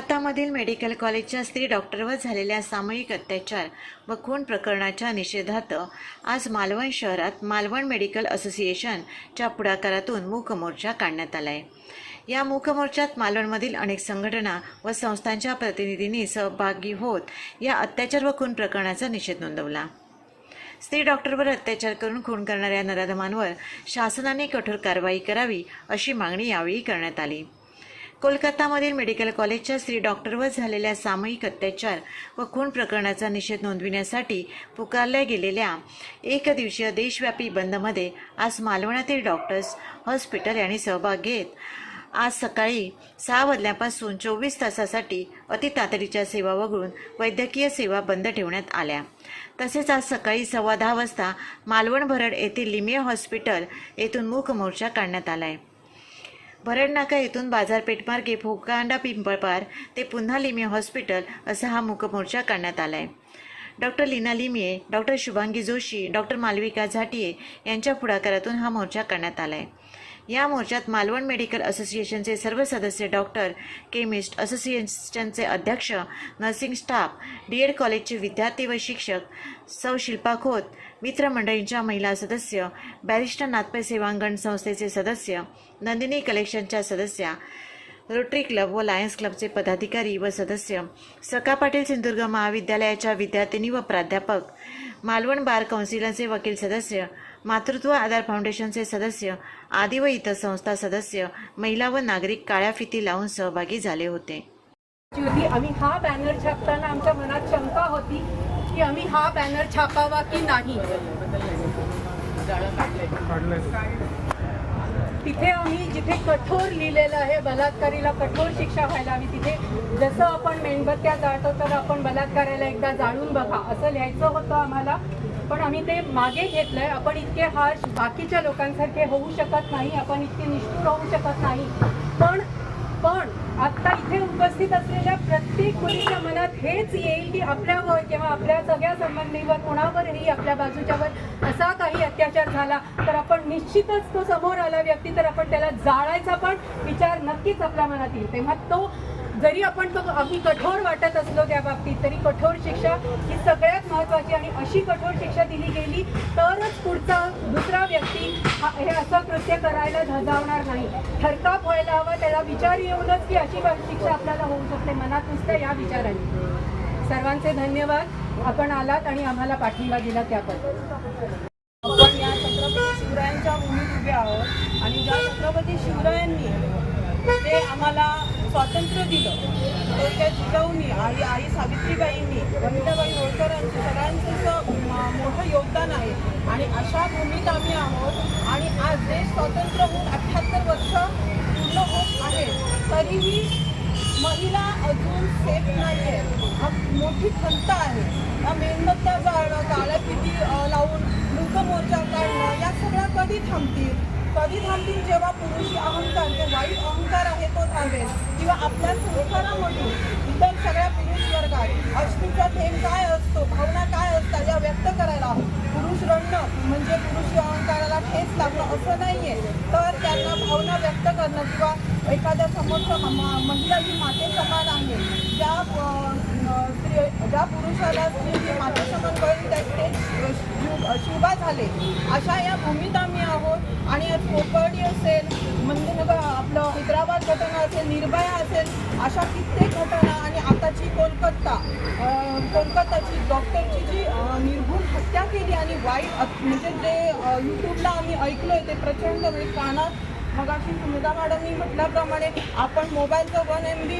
लातामधील medical कॉलेजच्या स्त्री डॉक्टरवर झालेल्या सामूहिक अत्याचार व खून प्रकरणाच्या निषेधार्थ आज मालवण शहरात मालवण मेडिकल असोसिएशनच्या पुढाकारातून मूकमोर्चा काढण्यात आला आहे या मूकमोर्चात मालवणमधील अनेक संघटना व संस्थांच्या प्रतिनिधींनी सहभागी होत या अत्याचार व खून प्रकरणाचा निषेध नोंदवला. स्त्री डॉक्टरवर अत्याचार करून खून करणाऱ्या नराधमांवर शासनाने कठोर कारवाई करावी अशी मागणी यावेळी करण्यात आली. कोलकातामधील मेडिकल कॉलेजच्या स्त्री डॉक्टरवर झालेल्या सामूहिक अत्याचार व खून प्रकरणाचा निषेध नोंदविण्यासाठी पुकारल्या गेलेल्या एक दिवसीय देशव्यापी बंदमध्ये आज मालवणातील डॉक्टर्स हॉस्पिटल यांनी सहभाग घेत आज सकाळी सहा वाजल्यापासून चोवीस तासासाठी अति तातडीच्या सेवा वगळून वैद्यकीय सेवा बंद ठेवण्यात आल्या. तसेच आज सकाळी सव्वा दहा वाजता मालवण भरड येथील लिमिया हॉस्पिटल येथून मूक मोर्चा काढण्यात आला आहे भरडनाका येथून बाजारपेठमार्गे भोकांडा पिंपळपार ते पुन्हा लिमिया हॉस्पिटल असा हा मुकमोर्चा काढण्यात आला आहे doctor Leena Limaye doctor Shubhangi Joshi doctor Malvika Jhatiye यांच्या पुढाकारातून हा मोर्चा करण्यात आला आहे या मोर्चात मालवण मेडिकल असोसिएशनचे सर्व सदस्य डॉक्टर केमिस्ट असोसिएशनचे अध्यक्ष नर्सिंग स्टाफ डी एड कॉलेजचे विद्यार्थी व शिक्षक सौ शिल्पा खोत मित्रमंडळींच्या महिला सदस्य बॅरिस्टर नाथपै सेवांगण संस्थेचे सदस्य नंदिनी कलेक्शनच्या सदस्या रोटरी क्लब व लायन्स क्लबचे पदाधिकारी व सदस्य सका पाटील सिंधुदुर्ग महाविद्यालयाच्या विद्यार्थिनी व प्राध्यापक मालवण बार कौन्सिलचे वकील सदस्य मातृत्व आधार फाउंडेशनचे सदस्य आदी व इतर संस्था सदस्य महिला व नागरिक काळ्या फिती लावून सहभागी झाले होते. आम्ही हा बॅनर छापताना आमच्या मनात शंका होती की आम्ही हा बॅनर छापावा की नाही? तिथे आम्ही जिथे कठोर लिहिलेलं आहे बलात्कारीला कठोर शिक्षा व्हायला हवी. तिथे जसं आपण मेणबत्त्या जाळतो तर आपण बलात्काराला एकदा जाळून बघा. असं लिहायचं होतं आम्हाला. पण आम्ही ते मागे घेतलंय. आपण इतके हार्श बाकीच्या लोकांसारखे होऊ शकत नाही. आपण इतके निष्ठुर होऊ शकत नाही. पण पण आता इथे उपस्थित असलेल्या प्रत्येक मुलीच्या मनात हेच येईल की आपल्यावर किंवा आपल्या सगळ्या संबंधीवर कोणावरही आपल्या बाजूच्यावर असा काही अत्याचार झाला तर आपण निश्चितच तो समोर आला व्यक्ती तर आपण त्याला जाळायचा पण विचार नक्कीच आपल्या मनात येईल. तेव्हा तो जरी आपण तो आम्ही कठोर वाटत असलो त्या बाबतीत तरी कठोर शिक्षा ही सगळ्यात महत्वाची आणि अशी कठोर शिक्षा दिली गेली तरच पुढचा दुसरा व्यक्ती हा- हे असं कृत्य करायला धजावणार नाही. थरकाप व्हायला हवा त्याला विचार येऊनच की अशी शिक्षा आपल्याला होऊ शकते. मनात नुसतं या विचाराने. सर्वांचे धन्यवाद. आपण आलात आणि आम्हाला पाठिंबा दिला त्याबद्दल आपण या छत्रपती शिवरायांच्या भूमीत उभे आहोत आणि ज्या छत्रपती शिवरायांनी ते आम्हाला स्वातंत्र्य दिलं. ते त्या जिजाऊनी आई आई सावित्रीबाईंनी वनिताबाई होळकरांचं सगळ्यांचं मोठं योगदान आहे. आणि अशा भूमीत आम्ही आहोत. आणि आज देश स्वातंत्र्य होऊन अठ्ठ्याहत्तर वर्ष पूर्ण होत आहे तरीही महिला अजून सेफ नाही आहे हा मोठी खंत आहे. या मेणबत्त्या जाळणं गाळ्या किती लावून मूक मोर्चा काढणं या सगळ्या कधी थांबतील? कधी थांबतील जेव्हा पुरुषी अहंकार जे वाईट अहंकार आहे तो थांबेल किंवा आपल्या संस्कारामधून इतर सगळ्या पुरुष वर्गात अश्मीचा थेंब काय असतो भावना काय असतात या व्यक्त करायला पुरुष रडणं म्हणजे पुरुषी अहंकाराला हेच लागणं असं आहे तर त्यांना भावना व्यक्त करणं किंवा एखाद्या समोरच्या महिला ही माते समान आहे ज्या स्त्री ज्या पुरुषाला स्त्री ही माते समान करून त्याचे शिवा झाले अशा या भूमीत आम्ही आहोत. आणि आज कोकर्डी असेल म्हणजे आपलं हैदराबाद घटना असेल निर्भया असेल अशा कित्येक घटना कोलकाता कोलकाताची डॉक्टरची जी अ, हत्या केली आणि वाईट म्हणजे जे यूट्यूबला आम्ही ऐकलोय ते प्रचंड म्हणजे कानात मगाशी सुमिता मॅडमनी म्हटल्याप्रमाणे आपण मोबाईलचा वन एम बी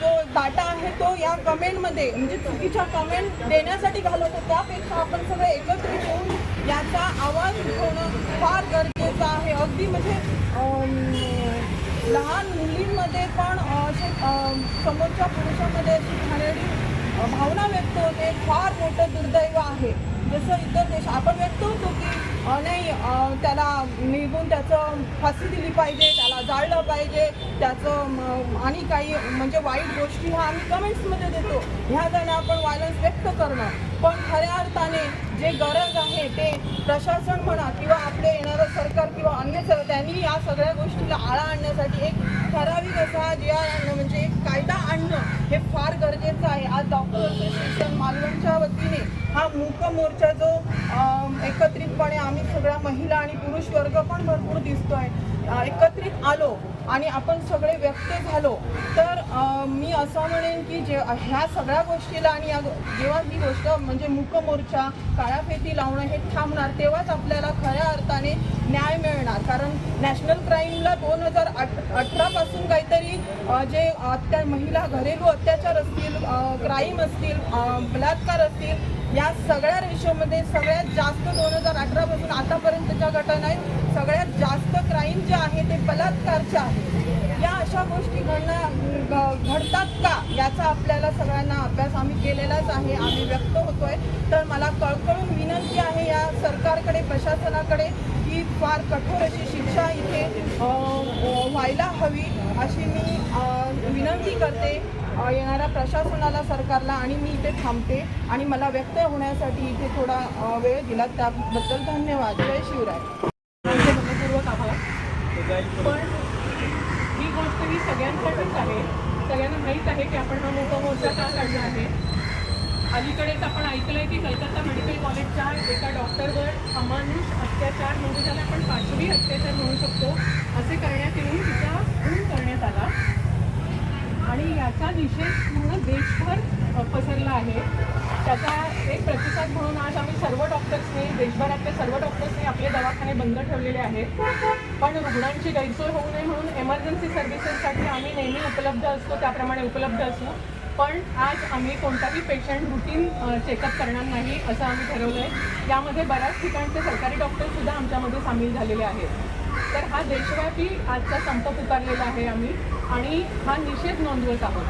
जो डाटा आहे तो या कमेंटमध्ये म्हणजे चुकीच्या कमेंट देण्यासाठी घालवतो त्यापेक्षा आपण सगळं एकत्रित होऊन याचा आवाज उठवणं फार गरजेचं आहे. अगदी म्हणजे लहान मुलींमध्ये पण असे समोरच्या पुरुषामध्ये अशी घाणेरडी भावना व्यक्त होते. फार मोठं दुर्दैव आहे. जसं इतर देश आपण व्यक्त होतो की नाही त्याला निघून त्याचं फाशी दिली पाहिजे त्याला जाळलं पाहिजे त्याचं आणि काही म्हणजे वाईट गोष्टी ह्या आम्ही कमेंट्समध्ये देतो. ह्या जण आपण वायलन्स व्यक्त करणं. पण खऱ्या अर्थाने जे गरज आहे ते प्रशासन म्हणा किंवा आपले येणारं सरकार किंवा अन्य सर त्यांनी या सगळ्या गोष्टीला आळा आणण्यासाठी एक ठराविक असा आर आणणं म्हणजे एक कायदा आणणं हे फार गरजेचं आहे. आज डॉक्टर असोसिएशन मालवणच्या वतीने हा मूक मोर्चा जो एकत्रितपणे आम्ही सगळ्या महिला आणि पुरुष वर्ग पण भरपूर दिसतोय. एकत्रित आलो आणि आपण सगळे व्यक्त झालो तर मी असं म्हणेन की जे ह्या सगळ्या गोष्टीला आणि या जेव्हा ही गोष्ट म्हणजे मूक काळाफेती लावणं हे थांबणार तेव्हाच आपल्याला खऱ्या अर्थाने न्याय मिळणार. कारण नॅशनल क्राईमला दोन हजार अठ अठरापासून काहीतरी जे अत्या महिला घरेलू अत्याचार असतील क्राईम असतील बलात्कार असतील या सगळ्या रेशोमध्ये सगळ्यात जास्त दोन हजार अठरापासून आतापर्यंतच्या घटना आहेत सगळ्यात जास्त क्राईम जे आहे ते बलात्कारचे आहे. या अशा गोष्टी घडणं घ- घडतात का याचा आपल्याला सगळ्यांना अभ्यास आम्ही केलेलाच आहे आम्ही व्यक्त होतोय. तर मला कळकळून विनंती आहे या सरकारकडे प्रशासनाकडे की फार कठोर अशी शिक्षा इथे व्हायला हवी अशी मी विनंती करते. येणाऱ्या प्रशासनाला सरकारला आणि मी इथे थांबते आणि मला व्यक्त होण्यासाठी इथे थोडा वेळ दिला. त्याबद्दल धन्यवाद. जय शिवराय. मनपूर्वक आभार. पण ही गोष्ट ही सगळ्यांसाठीच आहे. सगळ्यांना माहीत आहे की आपण हा मोठा मोर्चा का काढला आहे? अलीकडेच आपण ऐकलंय की कलकत्ता मेडिकल कॉलेजच्या एका डॉक्टरवर अमानुष अत्याचार म्हणजे त्याला आपण पाचवी अत्याचार म्हणू शकतो असे करण्यात येऊन तिचा खून करण्यात आला. आणि याचा निषेध पूर्ण देशभर पसरला आहे. त्याचा एक प्रतिसाद म्हणून आज आम्ही सर्व डॉक्टर्सने देशभरातल्या सर्व डॉक्टर्सने आपले दवाखाने बंद ठेवलेले आहेत. पण रुग्णांची गैरसोय होऊ नये म्हणून एमर्जन्सी सर्व्हिसेससाठी आम्ही नेहमी उपलब्ध असतो त्याप्रमाणे उपलब्ध असू. पण आज आम्ही कोणताही पेशंट रुटीन चेकअप करणार नाही असं आम्ही ठरवलं आहे यामध्ये बऱ्याच ठिकाणचे सरकारी डॉक्टरसुद्धा आमच्यामध्ये सामील झालेले आहेत. तर हा देशव्यापी आजचा संप पुकारलेला आहे आम्ही आणि हा निषेध नोंदवत आहोत.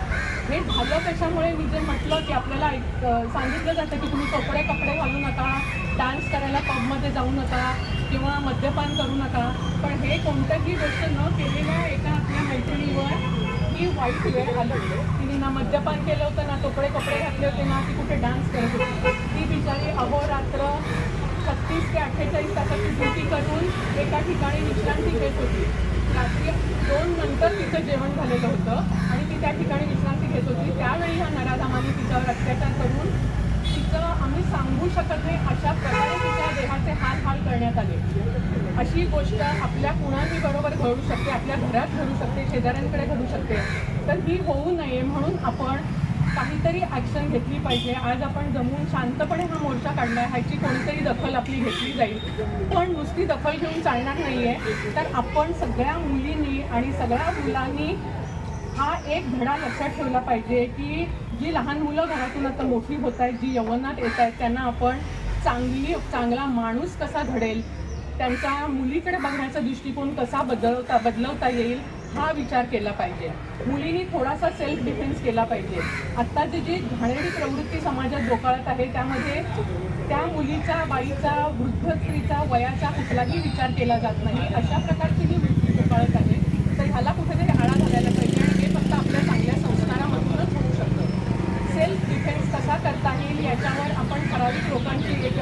हे झालं त्याच्यामुळे मी जे म्हटलं की आपल्याला एक सांगितलं जातं की तुम्ही कपडे कपडे घालू नका डान्स करायला पबमध्ये जाऊ नका किंवा मद्यपान करू नका. पण हे कोणत्याही गोष्ट न केलेल्या एका आपल्या मैत्रिणीवर मी वाईट वेळ घालवली तिने ना मद्यपान केलं होतं ना कपडे कपडे घातले होते ना ती कुठे डान्स करत होती. ती बिचारी अहोरात्र छत्तीस ते अठ्ठेचाळीस तासाची ड्युटी करून एका ठिकाणी विश्रांती घेत होती. रात्री दोन नंतर तिचं जेवण झालेलं होतं आणि ती त्या ठिकाणी विश्रांती घेत होती. त्यावेळी ह्या नराधामाने तिच्यावर अत्याचार करून तिचं आम्ही सांगू शकत नाही अशा प्रकारे तिच्या देहाचे हाल हाल करण्यात आले. अशी गोष्ट आपल्या कुणाही बरोबर घडू शकते आपल्या घरात घडू शकते शेजाऱ्यांकडे घडू शकते. तर ही होऊ नये म्हणून आपण काहीतरी ॲक्शन घेतली पाहिजे. आज आपण जमून शांतपणे हा मोर्चा काढला आहे ह्याची कोणतरी दखल आपली घेतली जाईल. पण नुसती दखल घेऊन चालणार नाही आहे तर आपण सगळ्या मुलींनी आणि सगळ्या मुलांनी हा एक धडा लक्षात ठेवला पाहिजे की जी लहान मुलं घरातून आता मोठी होत आहेत जी यवनात येत आहेत त्यांना आपण चांगली चांगला माणूस कसा घडेल त्यांचा मुलीकडे बघण्याचा दृष्टिकोन कसा बदलवता बदलवता येईल? हा विचार केला पाहिजे. मुलींनी थोडासा सेल्फ डिफेन्स केला पाहिजे. आत्ताची जी घाणेरी प्रवृत्ती समाजात डोकाळत आहे त्यामध्ये त्या मुलीचा बाईचा वृद्ध स्त्रीचा वयाचा कुठलाही विचार केला जात नाही. अशा प्रकारची ही वृत्ती डोकाळत आहे. तर ह्याला कुठेतरी आळा घालायला पाहिजे आणि हे फक्त आपल्या चांगल्या संस्कारामधूनच होऊ शकतं सेल्फ डिफेन्स कसा करता येईल याच्यावर आपण ठराविक लोकांची एक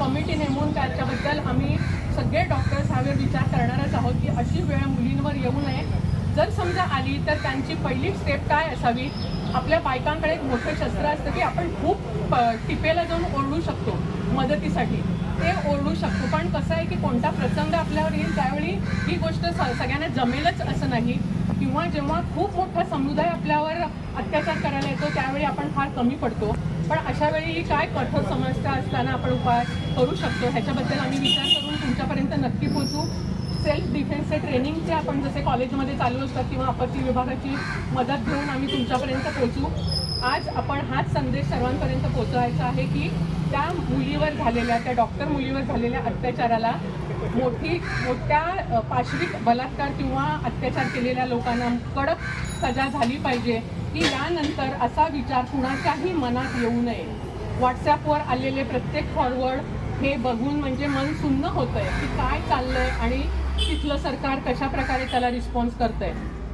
कमिटी नेमून त्याच्याबद्दल आम्ही सगळे डॉक्टर्स ह्यावर विचार करणारच आहोत की अशी वेळ मुलींवर येऊ नये जर समजा आली तर त्यांची पहिली स्टेप काय असावी? आपल्या बायकांकडे एक मोठं शस्त्र असतं की आपण खूप टिपेला जाऊन ओरडू शकतो मदतीसाठी. ते ओरडू शकतो. पण कसं आहे की कोणता प्रसंग आपल्यावर येईल त्यावेळी ही गोष्ट स सगळ्यांना जमेलच असं नाही. किंवा जेव्हा खूप मोठा समुदाय आपल्यावर अत्याचार करायला येतो त्यावेळी आपण फार कमी पडतो. पण अशा वेळी काय कठोर समस्या असताना आपण उपाय करू शकतो? ह्याच्याबद्दल आम्ही विचार करून तुमच्यापर्यंत नक्की पोचू सेल्फ डिफेन्सचे ट्रेनिंगचे आपण जसे कॉलेजमध्ये चालू असतात किंवा आपत्ती विभागाची मदत घेऊन आम्ही तुमच्यापर्यंत पोचू आज आपण हाच संदेश सर्वांपर्यंत पोचवायचा आहे की त्या मुलीवर झालेल्या त्या डॉक्टर मुलीवर झालेल्या अत्याचाराला मोठी मोठ्या पाशविक बलात्कार किंवा अत्याचार केलेल्या लोकांना कडक सजा झाली पाहिजे. की यानंतर असा विचार कुणाच्याही मनात येऊ नये. व्हॉट्सॲपवर आलेले प्रत्येक फॉरवर्ड हे बघून म्हणजे मन सुन्न होतंय की काय चाललंय आणि तिथलं सरकार कशा प्रकारे त्याला रिस्पॉन्स करतंय.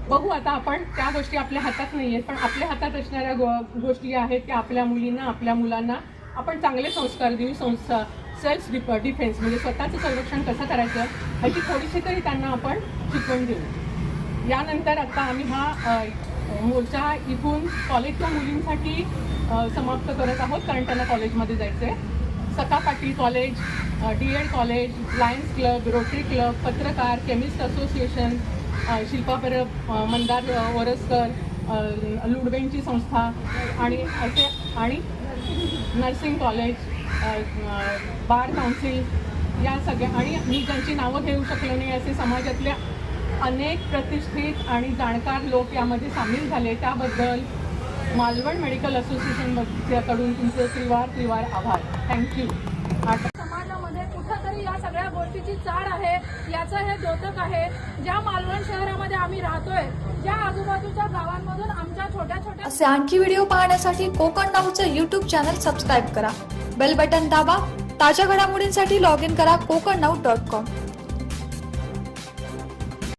बघू आता आपण त्या गोष्टी आपल्या हातात नाही आहेत पण आपल्या हातात असणाऱ्या गो गोष्टी आहेत की आपल्या मुलींना आपल्या मुलांना आपण चांगले संस्कार देऊ संस्था सेल्फ डिप डिफेन्स म्हणजे स्वतःचं संरक्षण कसं करायचं ह्याची थोडीशी तरी त्यांना आपण शिकवण देऊ. यानंतर आता आम्ही हा मोर्चा इथून कॉलेजच्या मुलींसाठी समाप्त करत आहोत कारण त्यांना कॉलेजमध्ये जायचं आहे सका Patil college D Ed college Lions club Rotary club पत्रकार केमिस्ट असोसिएशन अ, शिल्पा परब मंदार अ, वरसकर लुडबेंची संस्था आणि असे आणि नर्सिंग कॉलेज बार काउन्सिल या सगळ्या आणि मी ज्यांची नावं घेऊ शकलो नाही असे समाजातल्या अनेक प्रतिष्ठित आणि जाणकार लोक यामध्ये सामील झाले. त्याबद्दल मालवण मेडिकल असोसिएशनकडून तुमचे त्रिवार त्रिवार आभार. थँक्यू आता समाजामध्ये कुठंतरी या सगळ्या गोष्टीची चाड आहे. याचं हे द्योतक आहे. ज्या मालवण शहरामध्ये आम्ही राहतोय ज्या आजूबाजूच्या गावांमधून आमच्या छोट्या छोट्या असे आणखी व्हिडिओ पाहण्यासाठी कोकण नाऊचं यूट्यूब चॅनल सबस्क्राईब करा. बेल बटन दाबा. ताज्या घडामोडींसाठी लॉग इन करा कोकण नाऊ डॉट कॉम